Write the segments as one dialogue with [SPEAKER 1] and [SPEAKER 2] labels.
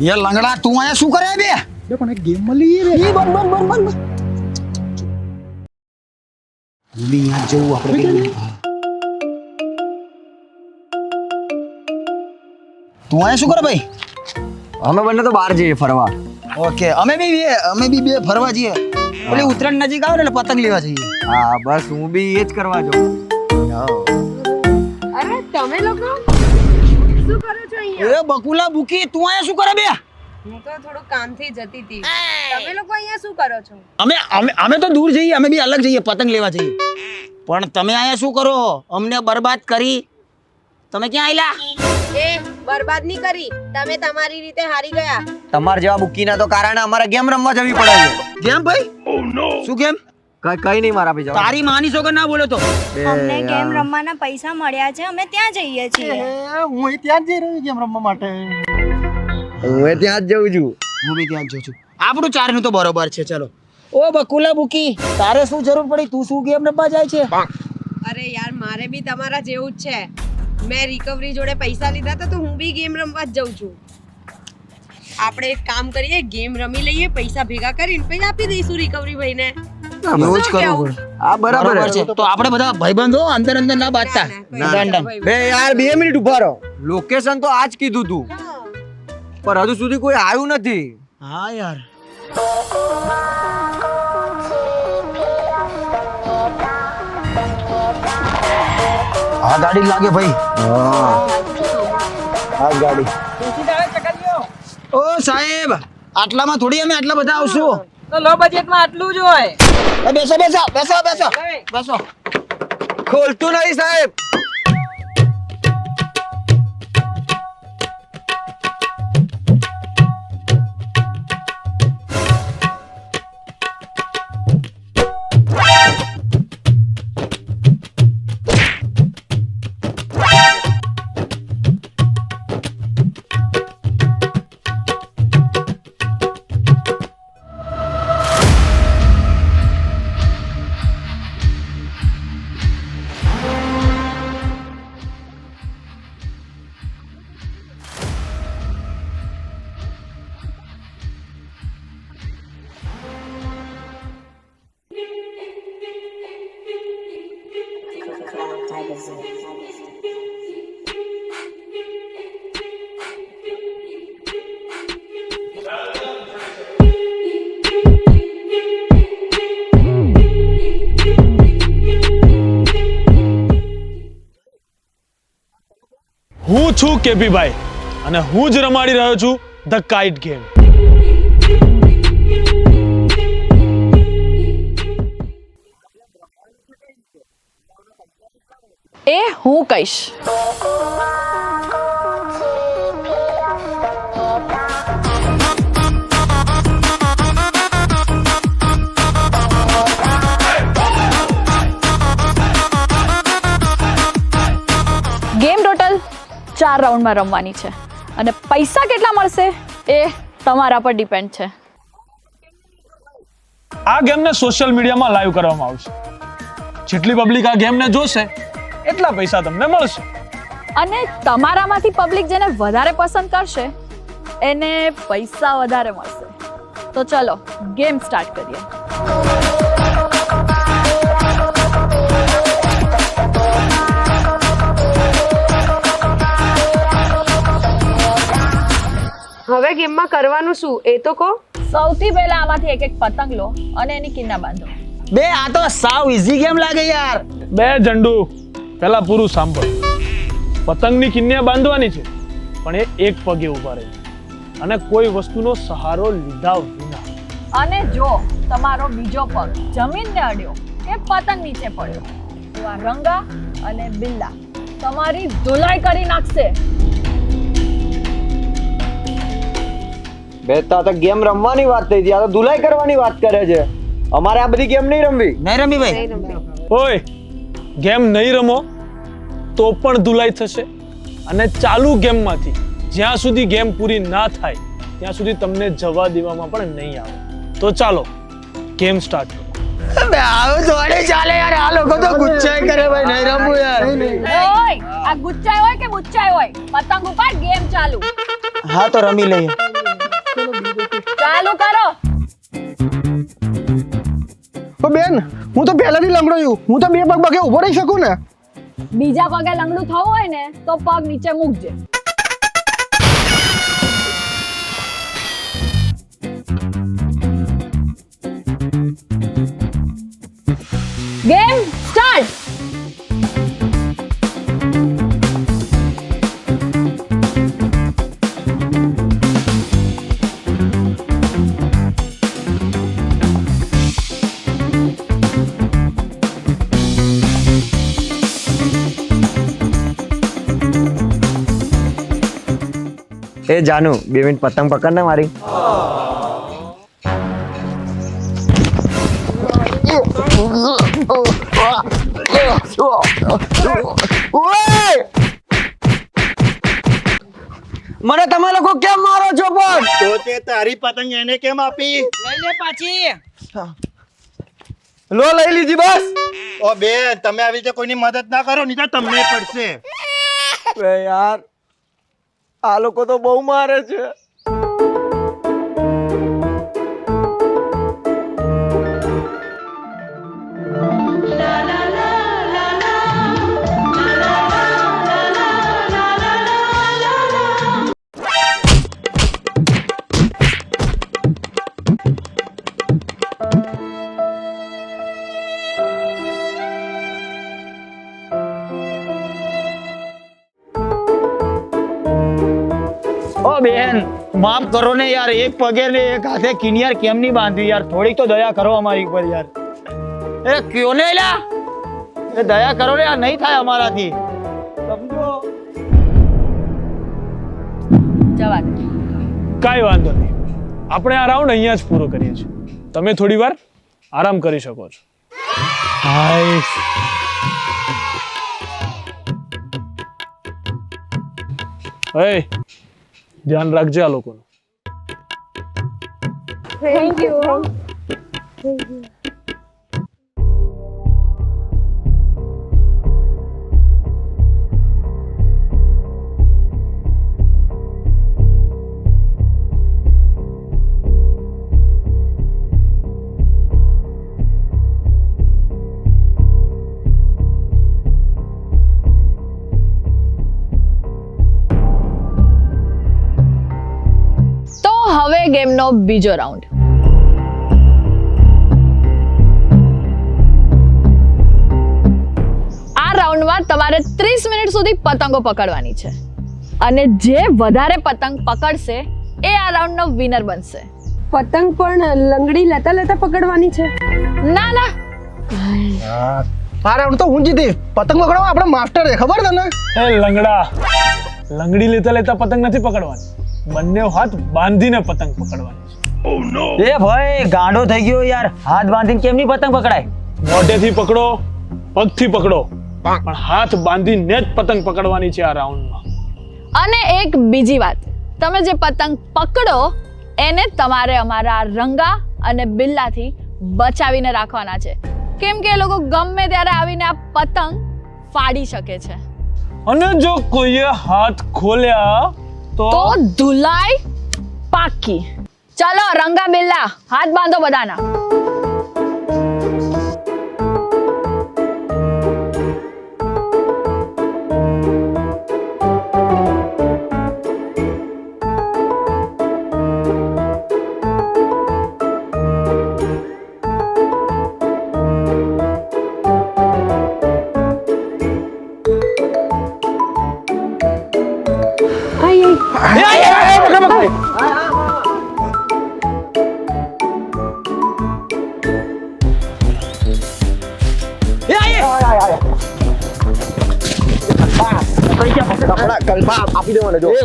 [SPEAKER 1] એ લંગડા તું અહીંયા શું કરે બે?
[SPEAKER 2] બે પણ એક ગેમ મળી રે.
[SPEAKER 1] ઈ બન બન બન બન બી અહીંયા જવું આપણે તું અહીંયા શું કરે ભાઈ?
[SPEAKER 3] અમે બંને તો બહાર જઈએ ફરવા.
[SPEAKER 1] ઓકે અમે બી બે અમે બી બે ફરવા જઈએ. ઓલી ઉત્તરાયણ નજીક આવે ને એટલે પતંગ લેવા જઈએ.
[SPEAKER 3] હા બસ હું બી એ જ કરવા જાઉં.
[SPEAKER 4] અરે તમે લોકો શું કરો છો અહીંયા?
[SPEAKER 1] એ બકુલા બુકી તું અહીંયા શું કરે બે?
[SPEAKER 4] હું તો થોડું કામથી જતી હતી. તમે લોકો અહીંયા શું કરો છો?
[SPEAKER 1] અમે અમે અમે તો દૂર જઈએ અમે બી અલગ જઈએ પતંગ લેવા જઈએ. પણ તમે અહીંયા શું કરો? અમને બરબાદ કરી. તમે ક્યાં આયલા?
[SPEAKER 4] એ બરબાદ નહીં કરી. તમે તમારી રીતે હારી ગયા.
[SPEAKER 3] તમાર જેવા બુકીના તો કારણે અમારે ગેમ રમવા જવી પડે છે.
[SPEAKER 1] કેમ ભાઈ શું કેમ
[SPEAKER 3] કઈ કઈ નહીં મારા ભાઈ
[SPEAKER 1] તારી માની છો ના બોલો તો.
[SPEAKER 5] અમને ગેમ રમવાના પૈસા મળ્યા છે? અમે ત્યાં જઈએ છીએ.
[SPEAKER 2] હું ત્યાં જ જઈ રહ્યો ગેમ રમવા માટે?
[SPEAKER 3] હું ત્યાં જ જઉં છું.
[SPEAKER 1] હું બી ત્યાં જ જઉં છું. આપણું ચારનું તો બરોબર છે ચલો. ઓ બકુલા બુકી તારે શું જરૂર પડી? તું શું ગેમ રમવા જાય છે?
[SPEAKER 4] અરે યાર મારે બી તમારા જેવું જ છે. મેં રિકવરી જોડે પૈસા લીધા હતા તો હું બી ગેમ રમવા જ જઉં છું. આપણે એક કામ કરીએ ગેમ રમી લઈએ પૈસા ભેગા કરીને પછી આપી દઈશું રિકવરી ભાઈને.
[SPEAKER 1] એવું જ કરવું પડે.
[SPEAKER 3] હા બરાબર
[SPEAKER 1] બરાબર છે. તો આપણે બધા ભાઈબંધો અંદર અંદર ના બાંધતા.
[SPEAKER 4] ના,
[SPEAKER 1] ડન ડન
[SPEAKER 4] ભાઈ.
[SPEAKER 3] બે યાર બે મિનિટ ઊભા રહો. લોકેશન તો આજ કીધું તું. પણ હજુ સુધી કોઈ આવ્યું નથી.
[SPEAKER 1] હા યાર. આ ગાડી લાગે ભાઈ.
[SPEAKER 3] આ ગાડી.
[SPEAKER 1] ઓ સાહેબ આટલામાં થોડી અમે આટલા બધા આવશું?
[SPEAKER 6] તો લો બજેટમાં આટલું જ હોય.
[SPEAKER 1] બેસો બેસો બેસો બેસો. બેસો.
[SPEAKER 3] ખોલતું નહીં સાહેબ.
[SPEAKER 7] હું છું કેપી ભાઈ અને હું જ રમાડી રહ્યો છું ધ કાઇટ ગેમ.
[SPEAKER 8] હું કહીશ. ગેમ ટોટલ ચાર રાઉન્ડમાં રમવાની છે. અને પૈસા કેટલા મળશે એ તમારા પર ડિપેન્ડ છે.
[SPEAKER 7] આ ગેમને સોશિયલ મીડિયામાં લાઈવ કરવામાં આવશે. જેટલી પબ્લિક આ ગેમને જોશે એટલા પૈસા તમને મળશે.
[SPEAKER 8] અને તમારામાંથી પબ્લિક જેને વધારે પસંદ કરશે એને પૈસા વધારે મળશે. તો ચલો ગેમ સ્ટાર્ટ કરીએ.
[SPEAKER 4] હવે ગેમમાં કરવાનું શું? એ તો કહો.
[SPEAKER 8] સૌથી પહેલા આમાંથી એક એક પતંગ લો અને એની કિન્ના બાંધો.
[SPEAKER 1] બે આ તો સાવ ઈઝી ગેમ લાગે યાર.
[SPEAKER 7] બે ઝંડુ. પહેલા પૂરું સાંભળ. પતંગની કિન્યા બાંધવાની છે પણ એ એક પગે ઊભા રહે અને કોઈ વસ્તુનો સહારો લીધા વિના.
[SPEAKER 8] અને જો તમારો બીજો પગ જમીનને અડ્યો કે પતંગ નીચે પડ્યો. એવા રંગા અને બિલ્લા તમારી ધોલાઈ કરી નાખશે.
[SPEAKER 3] બે તો આ તો ગેમ રમવાની વાત થઈ હતી આ તો ધુલાઈ કરવાની વાત કરે છે. અમારે આ બધી ગેમ નહીં રમવી.
[SPEAKER 1] નહીં રમી ભાઈ.
[SPEAKER 7] ઓય ગેમ નહીં રમો તો પણ ધુલાઈ થશે. અને ચાલુ ગેમમાંથી જ્યાં સુધી ગેમ પૂરી ના થાય ત્યાં સુધી તમને જવા દેવામાં પણ નહીં આવે. તો ચાલો ગેમ સ્ટાર્ટ કરો.
[SPEAKER 1] આવું થોડી ચાલે યાર આ લોકો તો ગુચ્છાઈ કરે ભાઈ નહીં રમવું યાર.
[SPEAKER 8] ઓય આ ગુચ્ચાઈ હોય કે બુચ્ચાઈ હોય? પતંગ ઉપર ગેમ ચાલુ.
[SPEAKER 1] હા તો રમી લઈએ.
[SPEAKER 8] ચાલુ કરો.
[SPEAKER 2] ઓ બેન હું તો પહેલાથી લંગડો છું. હું તો બે પગ પગે ઊભો રહી શકું ને?
[SPEAKER 8] બીજા પગે લંગડું થવું હોય ને, તો પગ નીચે મૂકજે. ગેમ?
[SPEAKER 3] એ જાનુ બે મિનિટ પતંગ પકડ ને મારી. મને તમે લોકો કેમ મારો છો પણ
[SPEAKER 2] તો તે તારી પતંગ એને કેમ આપી?
[SPEAKER 6] લઈ લે પાછી.
[SPEAKER 3] લો લઈ લીધી બસ.
[SPEAKER 2] ઓ બે તમે આવી રીતે કોઈની મદદ ના કરો નહીં તો તમને પડશે.
[SPEAKER 3] અરે યાર આ લોકો તો બહુ મારે છે.
[SPEAKER 1] બેન માફ કરો ને યાર એક પગે ને એક હાથે કિનિયાર કેમ નહીં બાંધી યાર? થોડીક તો દયા કરો અમારી ઉપર યાર. એ કયો ને લા એ દયા કરો ને યાર નહીં થાય અમારાથી. સમજો?
[SPEAKER 8] જવા દે.
[SPEAKER 7] કાંઈ વાંધો નહીં. આપણે આ રાઉન્ડ અહીંયા જ પૂરો કરીએ છીએ. તમે થોડી વાર આરામ કરી શકો છો. હાય. હે. ધ્યાન રાખજે આ લોકોનું.
[SPEAKER 8] તો ગેમનો બીજો રાઉન્ડ. આ રાઉન્ડમાં તમારે 30 મિનિટ સુધી પતંગો પકડવાની છે. અને જે વધારે પતંગ પકડશે એ આ રાઉન્ડનો વિનર બનશે.
[SPEAKER 4] પતંગ પણ લંગડી લેતા લેતા પકડવાની છે.
[SPEAKER 8] ના ના.
[SPEAKER 2] આ રાઉન્ડ તો હું જીતી. પતંગ પકડવા આપણે માસ્ટર છે ખબર તને?
[SPEAKER 7] એ લંગડા. લંગડી લેતા લેતા પતંગ નથી પકડવાની. બંને હાથ બાંધીને પતંગ પકડવાની છે.
[SPEAKER 1] એ ભાઈ ગાંડો થઈ ગયો યાર. હાથ બાંધીને કેમ નહીં પતંગ પકડાય?
[SPEAKER 7] મોઢેથી પકડો પગથી પકડો. પણ હાથ બાંધીને જ પતંગ પકડવાની છે આ રાઉન્ડમાં.
[SPEAKER 8] અને એક બીજી વાત. તમે જે પતંગ પકડો એને તમારે અમારા રંગા અને બિલ્લાથી બચાવીને રાખવાના છે. કેમ કે એ લોકો ગમે ત્યારે આવીને આ પતંગ ફાડી શકે છે.
[SPEAKER 7] અને જો કોઈએ હાથ ખોલ્યા તો
[SPEAKER 8] ધુલાઈ પાકી. ચાલો રંગા બિલ્લા હાથ બાંધો બધાના.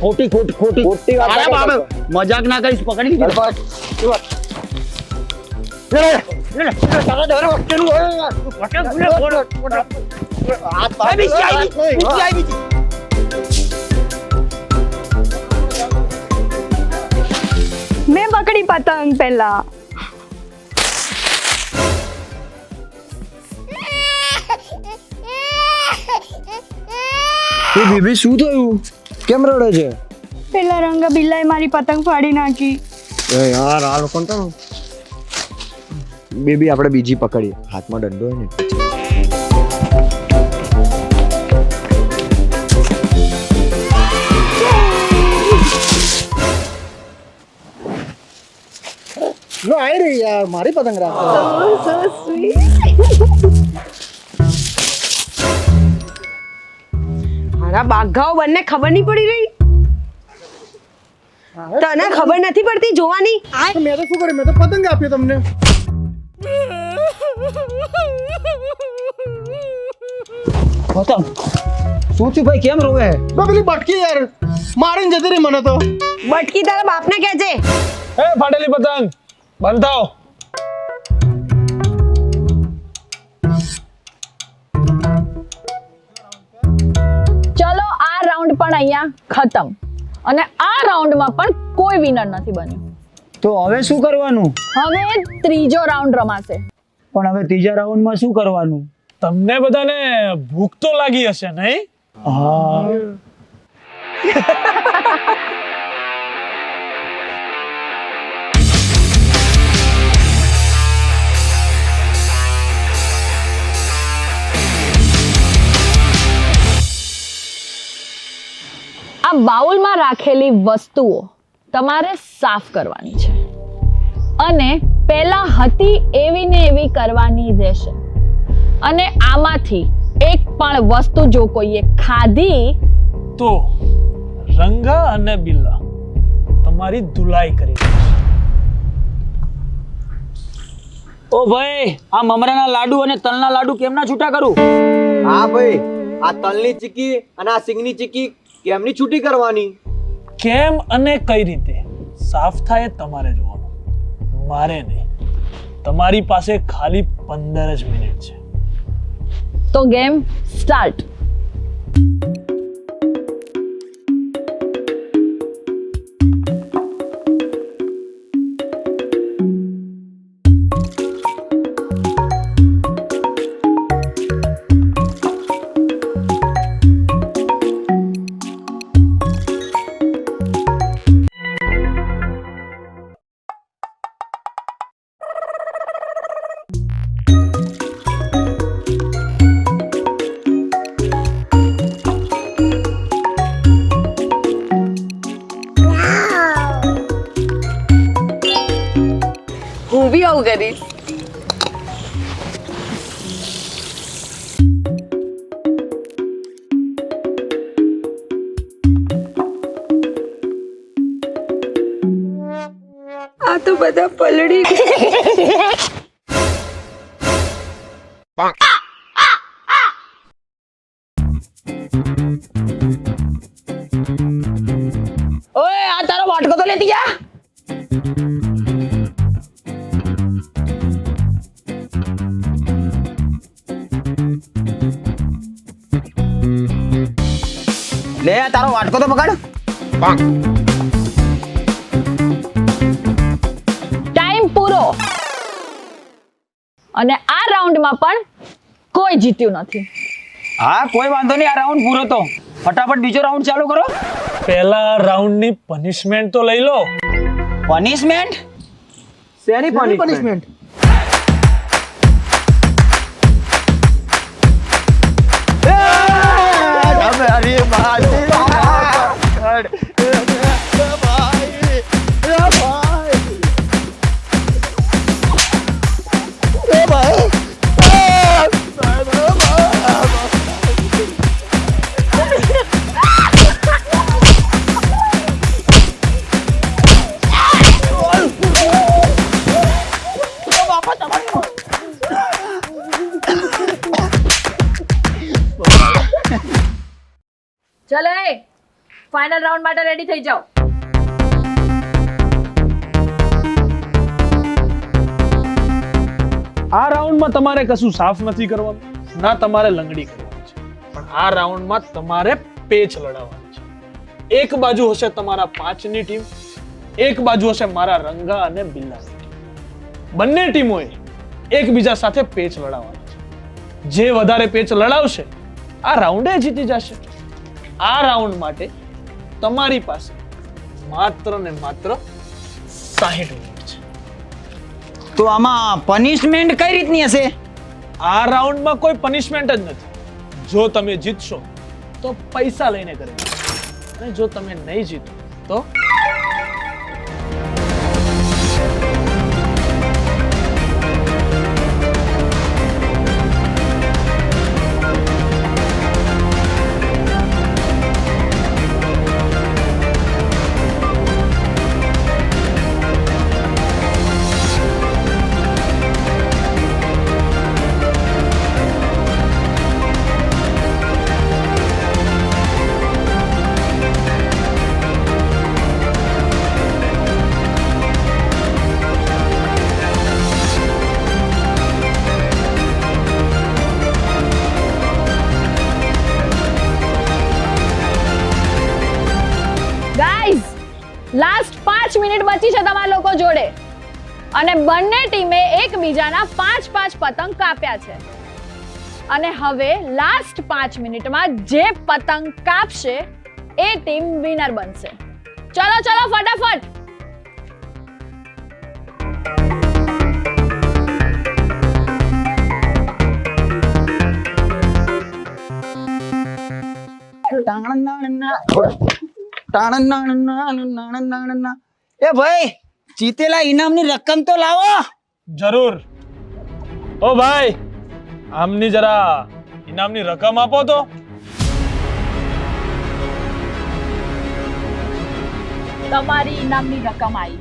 [SPEAKER 1] ખોટી ખોટી ખોટી
[SPEAKER 3] ખોટી વાત
[SPEAKER 1] અરે
[SPEAKER 3] ના
[SPEAKER 1] બાપ,
[SPEAKER 3] કરતો.
[SPEAKER 1] મજાક ના કરીશ પકડી લીધી લે, લે, લે, લે, તારા દર વખતેનું હોય યાર. પતંગ ભૂલે ફોડો, ફોડો. આ બીજી આવી, બીજી આવી.
[SPEAKER 5] મેં પકડી પતંગ પહેલા
[SPEAKER 3] એ બેબી શું થયું કેમ રડે છે?
[SPEAKER 5] પેલા રંગા બિલ્લાએ મારી પતંગ ફાડી નાખી.
[SPEAKER 3] એ યાર આ લોકો તો બેબી આપણે બીજી પકડીએ. હાથમાં દંડો હોય ને.
[SPEAKER 2] લો આવી રહી યાર મારી પતંગ રાખ.
[SPEAKER 4] મારા બાઘાઓ બંને ખબર નહીં પડી રહી. તને ખબર નથી પડતી જોવાની?
[SPEAKER 2] મેં તો શું કર્યું? મેં તો પતંગ આપ્યો તમને.
[SPEAKER 1] પતંગ? શું થયું ભાઈ? કેમ રોવે?
[SPEAKER 2] તો પેલી બટકી યાર. મારીને જતી રહી મને તો.
[SPEAKER 4] બટકી તારા બાપને કહેજે.
[SPEAKER 7] એ ફાટેલી પતંગ. બંધ
[SPEAKER 8] અહીંયા ખતમ. અને આ રાઉન્ડમાં પણ કોઈ વિનર નથી બન્યું.
[SPEAKER 1] તો હવે શું કરવાનું?
[SPEAKER 8] હવે ત્રીજો રાઉન્ડ રમાશે.
[SPEAKER 1] પણ હવે ત્રીજા રાઉન્ડમાં શું કરવાનું?
[SPEAKER 7] તમને બધાને ભૂખ તો લાગી હશે નહીં?
[SPEAKER 1] હા.
[SPEAKER 8] આ બાઉલમાં રાખેલી વસ્તુઓ તમારે સાફ કરવાની છે. અને પહેલાં હતી એવી ને એવી કરવાની રહેશે. અને આમાંથી એક પણ વસ્તુ જો કોઈએ ખાધી
[SPEAKER 7] તો રંગા અને બિલ્લા તમારી ધુલાઈ કરી
[SPEAKER 1] ઓ ભાઈ આ મમરાના લાડુ અને તલના લાડુ કેમના છૂટા કરું?
[SPEAKER 3] હા ભાઈ આ તલની ચીકી અને આ સિંગની ચીકી કેમની છૂટી કરવાની?
[SPEAKER 7] કેમ અને કઈ રીતે? સાફ થાય એ તમારે જોવાનું. મારે નહીં. તમારી પાસે ખાલી પંદર જ મિનિટ છે.
[SPEAKER 8] તો ગેમ સ્ટાર્ટ.
[SPEAKER 1] વાટકો તો લેતી જા. લે તારો વાટકો તો પકડ.
[SPEAKER 8] ટાઈમ પૂરો. અને આ રાઉન્ડમાં પણ કોઈ જીત્યું નથી.
[SPEAKER 1] હા કોઈ વાંધો નહીં આ રાઉન્ડ પૂરો તો. ફટાફટ બીજો રાઉન્ડ ચાલુ કરો.
[SPEAKER 7] પહેલા રાઉન્ડની પનિશમેન્ટ તો લઈ લો.
[SPEAKER 1] પનિશમેન્ટ
[SPEAKER 3] શેની પનિશમેન્ટ
[SPEAKER 2] પનિશમેન્ટ
[SPEAKER 1] અરે
[SPEAKER 8] ચલો. ફાઇનલ રાઉન્ડ માટે રેડી થઈ જાઓ.
[SPEAKER 7] આ રાઉન્ડમાં તમારે કશું સાફ નથી કરવાનું, ના તમારે લંગડી કરવાની છે. પણ આ રાઉન્ડમાં તમારે પેચ લડાવવાની છે. એક બાજુ હશે તમારા પાંચની ટીમ, એક બાજુ હશે મારા રંગા અને બિલ્લા. બંને ટીમોએ એકબીજા સાથે પેચ લડાવવાની છે. જે વધારે પેચ લડાવશે, આ રાઉન્ડે જીતી જશે. આ રાઉન્ડ માટે તમારી પાસે માત્ર ને માત્ર સાહીઠ મિનિટ છે.
[SPEAKER 1] તો આમાં પનિશમેન્ટ કઈ રીતની હશે?
[SPEAKER 7] આ રાઉન્ડમાં કોઈ પનિશમેન્ટ જ નથી. જો તમે જીતશો તો પૈસા લઈને કરે. અને જો તમે નહીં જીતો તો
[SPEAKER 8] કાપ્યા છે અને હવે લાસ્ટ પાંચ મિનિટમાં જે પતંગ કાપશે એ ટીમ વિનર બનશે ચલો ચલો ફટાફટ
[SPEAKER 1] એ ભાઈ જીતેલા ઇનામની રકમ તો લાવો
[SPEAKER 7] જરૂર ઓ ભાઈ આમની જરા ઇનામની રકમ આપો તો.
[SPEAKER 8] તમારી ઇનામની રકમ આવી.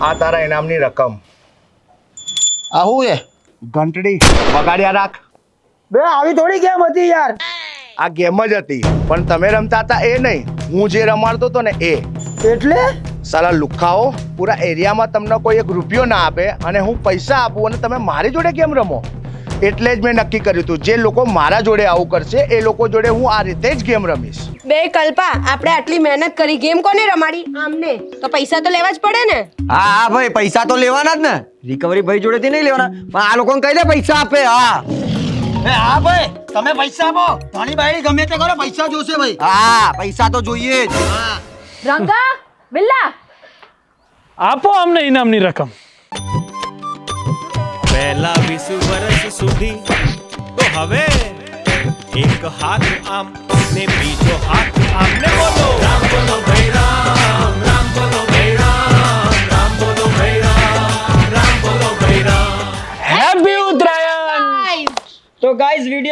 [SPEAKER 9] આ તારા ઇનામની રકમ.
[SPEAKER 2] આવું એ?
[SPEAKER 9] ઘંટડી વગાડ્યા રાખ.
[SPEAKER 1] બે આવી થોડી ગેમ હતી યાર.
[SPEAKER 9] આ ગેમ જ હતી. પણ તમે રમતા હતા એ નહીં. હું જે રમાડતો હતો ને એ.
[SPEAKER 1] એટલે?
[SPEAKER 9] સાલા લુખાઓ પૂરા એરિયામાં તમને કોઈ એક રૂપિયો ના આપે અને હું પૈસા આપું અને તમે મારી જોડે કેમ રમો? એટલે જ મેં નક્કી કર્યું હતું જે લોકો મારા જોડે આવું કરશે એ લોકો જોડે હું આ રીતે જ ગેમ રમીશ.
[SPEAKER 4] બે કલ્પા આપણે આટલી મહેનત કરી ગેમ કોને રમાડી? આમને. તો પૈસા તો લેવા જ પડે ને.
[SPEAKER 3] હા હા ભાઈ પૈસા તો લેવાના જ ને. રિકવરી ભાઈ જોડેથી નહીં લેવાના. પણ આ લોકોને કહી દે પૈસા આપે હા.
[SPEAKER 1] હા ભાઈ. તમે પૈસા આપો. ધણી બાઈ ગમે તે કરો પૈસા જોશે ભાઈ.
[SPEAKER 3] હા પૈસા તો જોઈએ જ.
[SPEAKER 8] રંગા બિલ્લા.
[SPEAKER 7] આપો અમને ઇનામની રકમ.
[SPEAKER 10] પહેલા વીસ વર્ષ સુધી તો હવે એક હાથ આમ ને બીજો હાથ આમ ને બોલો. રામ બોલો ભાઈ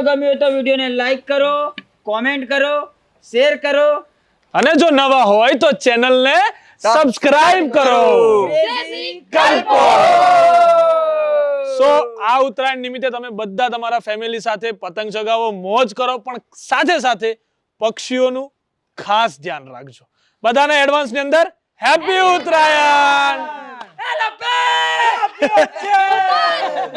[SPEAKER 1] વીડિયો ગમ્યો તો વિડીયોને લાઈક કરો કોમેન્ટ કરો શેર કરો.
[SPEAKER 7] અને જો નવા હોય તો ચેનલને સબસ્ક્રાઇબ કરો. સો આ ઉત્તરાયણ નિમિત્તે તમે બધા તમારા ફેમિલી સાથે પતંગ ચગાવો મોજ કરો પણ સાથે સાથે પક્ષીઓનું ખાસ ધ્યાન રાખજો. બધાને એડવાન્સની અંદર હેપી ઉત્તરાયણ.